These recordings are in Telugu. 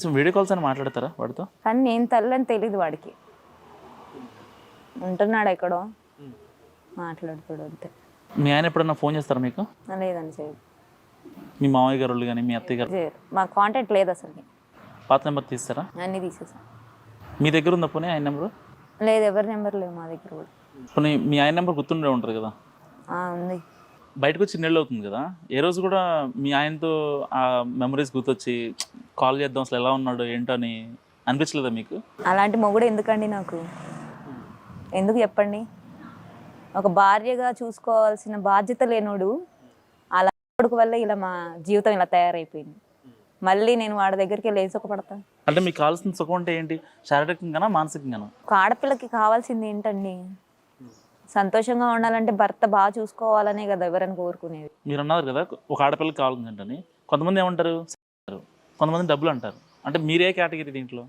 సో వీడియో కాల్స్ అని మాట్లాడతారా వాడితో? కానీ నేను తల్లని తెలీదు వాడికి. ఉంటున్నాడు ఎక్కడో? మాట్లాడుతాడు అంతే. మీ ఆయన ఎప్పుడన్నా ఫోన్ చేస్తారా మీకు? లేదని చేయదు మీ మామయ్య గారు కానీ మీ అత్తయ్య గారు? చేయరు. మా కాంటాక్ట్ లేదు అసలు పాత నెంబర్ తీస్తారా? అన్నీ తీసేసాం. మీ దగ్గర ఉందా పోనీ ఆయన నెంబరు? లేదు ఎవరి నెంబర్ లేవు మా దగ్గర కూడా. పోనీ మీ ఆయన నెంబర్ గుర్తుండే ఉంటుంది కదా? ఆ, ఉంది. బయటకు వచ్చి నెలలు అవుతుంది కదా. ఏ రోజు కూడా మీ ఆయనతో ఆ మెమరీస్ గుర్తొచ్చి కాల్ చేద్దాం అసలు ఎలా ఉన్నాడు ఏంటో అని అనిపించలేదా మీకు? అలాంటి మొగుడు ఎందుకండి నాకు? ఎందుకు చెప్పండి? ఒక భార్యగా చూసుకోవాల్సిన బాధ్యత లేనోడు అలా కొడుకు వల్ల ఇలా మా జీవితం ఇలా తయారైపోయింది. మళ్ళీ నేను వాడి దగ్గరికి లేచి పడతా అంటే మీకు కావాల్సిన సుఖం అంటే ఏంటి? శారీరకంగానా మానసికంగానా? ఒక ఆడపిల్లకి కావాల్సింది ఏంటండి? సంతోషంగా ఉండాలంటే భర్త బాగా చూసుకోవాలనే కదా ఎవరైనా కోరుకునేది. మీరు అన్నారు కదా ఒక ఆడపిల్లకి కావాలంటని కొంతమంది ఏమంటారు. కొంతమంది డబ్బులు అంటారు. అంటే మీరే కేటగిరీ దీంట్లో?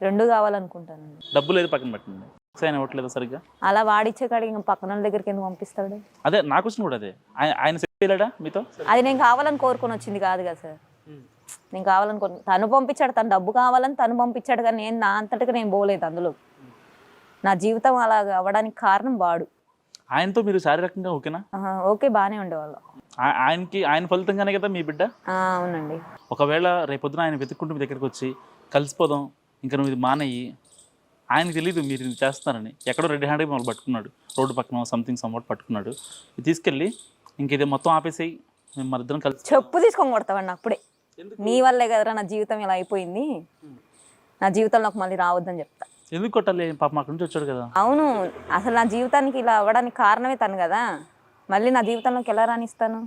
రెండు కావాలనుకుంటానండి. డబ్బు లేదు పక్కన పెట్టండి. ఆయన ఇవ్వట్లేదు సరిగ్గా? అలా వాడిచ్చే కాడికి ఇంకా పక్కన వాళ్ళ దగ్గరికి ఎందుకు పంపిస్తాడు? అదే నా క్వశ్చన్ కూడా అదే. ఆయన చేయలేడా మీతో? అది నేను కావాలని కోరుకొని వచ్చింది కాదు కదా సార్. నేను కావాలని తను పంపించాడు తను డబ్బు కావాలని తను పంపించాడు కానీ నేను నా అంతటిగా నేను పోలేదు అందులో. నా జీవితం అలా అవ్వడానికి కారణం వాడు. ఆయనతో మీరు శారీరకంగా ఓకేనా? ఓకే బాగానే ఉండేవాళ్ళం. ఆయనకి ఆయన ఫలితంగానే కదా మీ బిడ్డ? అవునండి. ఒకవేళ రేపొద్దున ఆయన వెతుక్కుంటూ మీ దగ్గరికి వచ్చి కలిసిపోదాం ఇంకా నువ్వు ఇది మానయ్యి ఆయనకి తెలియదు మీరు ఇది చేస్తారని. ఎక్కడో రెడీ హ్యాండ్గా మిమ్మల్ని పట్టుకున్నాడు. రోడ్డు పక్కన సంథింగ్ సమ్వాట్ పట్టుకున్నాడు. ఇది తీసుకెళ్ళి ఇంక ఇది మొత్తం ఆపేసేయి. మేము మన ఇద్దరం కలిసి చెప్పు తీసుకొని కొడతావండి అప్పుడే. నీ వల్లే కదరా నా జీవితం ఇలా అయిపోయింది. నా జీవితంలోకి మళ్ళీ రావద్దని చెప్తా. ఎందుకు కొట్టాలి? పాప అక్కడి నుంచి వచ్చాడు కదా. అవును అసలు నా జీవితానికి ఇలా అవ్వడానికి కారణమే తను కదా. మళ్ళీ నా జీవితంలోకి ఎలా రాణిస్తాను?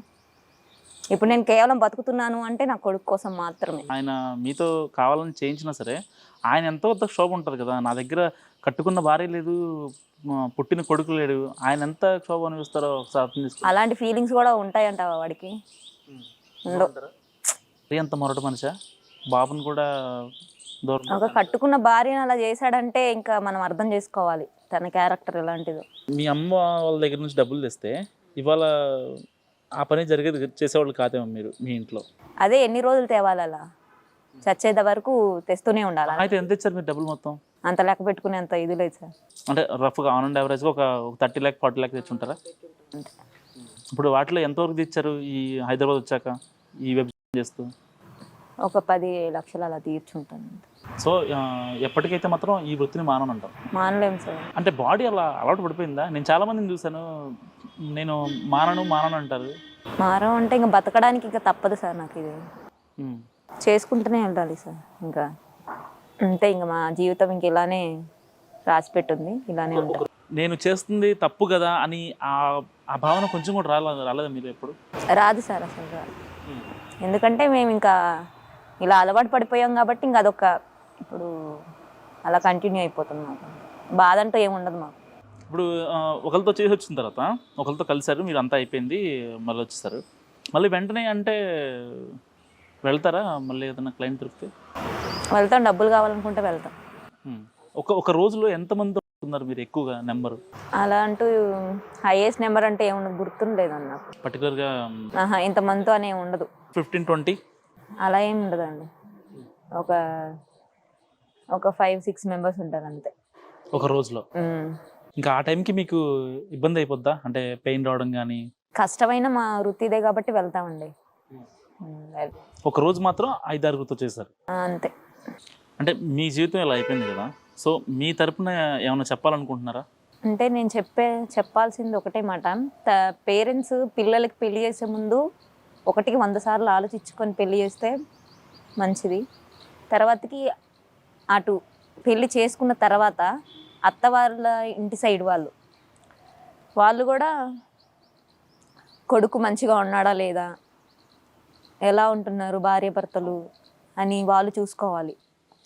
ఇప్పుడు నేను కేవలం బతుకుతున్నాను అంటే నా కొడుకు కోసం మాత్రమే. ఆయన మీతో కావాలని చేయించినా సరే ఆయన ఎంతో కొంత క్షోభ ఉంటుంది కదా. నా దగ్గర కట్టుకున్న భార్య లేదు పుట్టిన కొడుకు లేడు. ఆయన ఎంత క్షోభ అనిపిస్తారో ఒకసారి అర్థం చేసుకో. అలాంటి ఫీలింగ్స్ కూడా ఉంటాయంటావా వాడికి? ఉండవు అంత మొరట మనిషా? బాబుని కూడా ఒక కట్టుకున్న భార్యను అలా చేశాడంటే ఇంకా మనం అర్థం చేసుకోవాలి తన క్యారెక్టర్ ఎలాంటిదో. మీ అమ్మ వాళ్ళ దగ్గర నుంచి డబ్బులు తెస్తే ఇవాళ ఆ పని జరిగేది చేసేవాళ్ళు కాదేమో మీరు మీ ఇంట్లో. అదే ఎన్ని రోజులు తేవాలి అలా? చచ్చేంత వరకు తెస్తూనే ఉండాలి? అయితే ఎంత ఇచ్చారు మీరు డబ్బులు మొత్తం? అంత లెక్క పెట్టుకునే అంత ఇది లేదు సార్. అంటే రఫ్గా ఆన్ అండ్ యావరేజ్గా ఒక థర్టీ ల్యాక్ ఫార్టీ ల్యాక్ తెచ్చి ఉంటారా ఇప్పుడు వాటిలో ఎంతవరకు తెచ్చారు ఈ హైదరాబాద్ వచ్చాక ఈ వెబ్ చేస్తూ? ఒక పది లక్షలు అలా తీర్చుంటాను సో ఎప్పటికైతే మాత్రం ఈ వృత్తిని మానను అంటాం మానలేం సార్. అంటే బాడీ అలా అలవాటు పడిపోయిందా? నేను చాలా మందిని చూశాను నేను మానను మానను అంటారు. మారం అంటే ఇంకా బతకడానికి ఇంకా తప్పదు సార్ నాకు ఇది. చేసుకుంటూనే ఉండాలి సార్ ఇంకా. అంతే ఇంకా మా జీవితం ఇంక ఇలానే రాసి పెట్టుంది ఇలానే ఉంటుంది. నేను చేస్తుంది తప్పు కదా అని ఆ ఆ భావన కొంచెం కూడా రాలేదు రాలేదా మీరు ఎప్పుడు? రాదు సార్ అసలు. రాదు ఎందుకంటే మేము ఇంకా ఇలా అలవాటు పడిపోయాం కాబట్టి ఇంకా అదొక ఇప్పుడు అలా కంటిన్యూ అయిపోతుంది మాకు. బాధ అంటూ ఏముండదు మాకు. ఇప్పుడు ఒకరితో చేసి వచ్చిన తర్వాత ఒకరితో కలిశారు మీరు అంతా అయిపోయింది మళ్ళీ వచ్చేస్తారు మళ్ళీ వెంటనే అంటే వెళ్తారా? మళ్ళీ ఏదైనా క్లయింట్ దొరికితే? వెళ్తాం డబ్బులు కావాలనుకుంటే వెళ్తాం. ఒక ఒక రోజులో ఎంతమంది ఉన్నారు మీరు ఎక్కువగా నెంబరు? అలా అంటూ హైయెస్ట్ నెంబర్ అంటే ఏముండదు గుర్తుండలేదు అన్న పర్టికులర్గా ఇంతమందితో అనే ఉండదు. ఫిఫ్టీన్ ట్వంటీ అలా ఏం ఉండదండి. ఒక ఒక ఫైవ్ సిక్స్ మెంబర్స్ ఉంటారు అంతే. ఒక రోజులో. ఇంకా ఆ టైంకి మీకు ఇబ్బంది అయిపోద్దా? అంటే పెయిన్ రావడం కానీ కష్టమైన మా వృత్తి ఇదే కాబట్టి వెళ్తామండి. ఒక రోజు మాత్రం ఐదారుగురితో చేశారు. అంతే. అంటే మీ జీవితం ఇలా అయిపోయింది కదా? సో మీ తరపున ఏమైనా చెప్పాలనుకుంటున్నారా? అంటే నేను చెప్పే చెప్పాల్సింది ఒకటే మాట. పేరెంట్స్ పిల్లలకి పెళ్ళి చేసే ముందు ఒకటికి వంద సార్లు ఆలోచించుకొని పెళ్ళి చేస్తే మంచిది. తర్వాతకి అటు పెళ్ళి చేసుకున్న తర్వాత అత్త వాళ్ళ ఇంటి సైడ్ వాళ్ళు వాళ్ళు కూడా కొడుకు మంచిగా ఉన్నాడా లేదా ఎలా ఉంటున్నారు భార్య భర్తలు అని వాళ్ళు చూసుకోవాలి.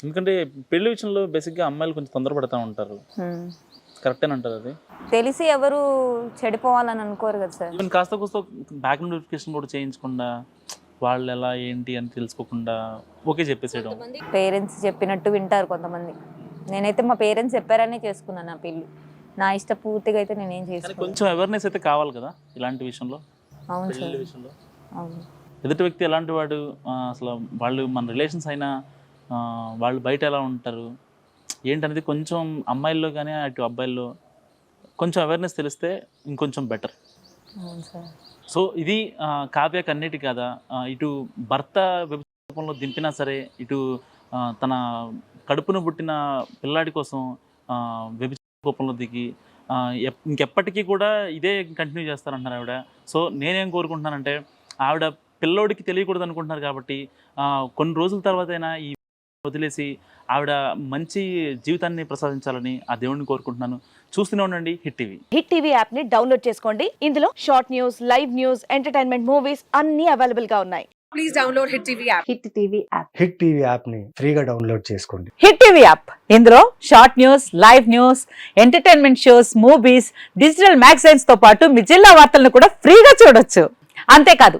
ఎందుకంటే పెళ్ళి విషయంలో బేసిక్గా అమ్మాయిలు కొంచెం తొందరపడతా ఉంటారు. హ్మ్. కరెక్టేనంటారు అది? తెలిసి ఎవరు చెడిపోవాలని అనుకోరు కదా సార్. ఈవెన్ కాస్త కూస్త బ్యాక్ నోటిఫికేషన్ కూడా చేయించకుండా వాళ్ళు ఎలా ఏంటి అని తెలుసుకోకుండా ఓకే చెప్పేసేయడం. పేరెంట్స్ చెప్పినట్టు వింటారు కొంతమంది. నేనైతే మా పేరెంట్స్ చెప్పారనే చేసుకున్నాను నా పెళ్ళి నా ఇష్ట పూర్తిగా అయితే నేనేం కానీ చేసుకోను. కొంచెం అవేర్నెస్ అయితే కావాలి కదా ఇలాంటి విషయంలో? అవును పెళ్ళి సార్. విషయంలో? అవును. ఎదుటి వ్యక్తి ఎలాంటి వాడు ఆ, అసలు వాళ్ళు మన రిలేషన్స్ అయినా ఆ, వాళ్ళు బయట ఎలా ఉంటారు? ఏంటనేది కొంచెం అమ్మాయిల్లో కానీ అటు అబ్బాయిల్లో కొంచెం అవేర్నెస్ తెలిస్తే ఇంకొంచెం బెటర్ సో ఇది ఆ, కావ్యకు అన్నిటి కదా? ఇటు భర్త రూపంలో దింపినా సరే ఇటు తన కడుపును పుట్టిన పిల్లాడి కోసం వ్యభిచార రూపంలో దిగి ఇంకెప్పటికీ కూడా ఇదే కంటిన్యూ చేస్తారంటున్నారు ఆవిడ. సో నేనేం కోరుకుంటున్నానంటే ఆవిడ పిల్లోడికి తెలియకూడదు అనుకుంటున్నారు కాబట్టి కొన్ని రోజుల తర్వాత అయినా ఈ వదిలేసి ఆవిడ మంచి జీవితాన్ని ప్రసాదించాలని ఆ దేవుడిని కోరుకుంటున్నాను. చూస్తూనే ఉండండి హిట్ టీవీ. హిట్ టీవీ యాప్ని డౌన్లోడ్ చేసుకోండి. ఇందులో short news live news entertainment movies అన్ని అవైలబుల్గా ఉన్నాయి. please download Hit TV app. Hit TV app. Hit TV యాప్ని ఫ్రీగా డౌన్లోడ్ చేసుకోండి. Hit TV app. ఇందులో short news live news entertainment shows movies digital మ్యాగజైన్స్తో పాటు మీ జిల్లా వార్తలను కూడా ఫ్రీగా చూడొచ్చు. అంతేకాదు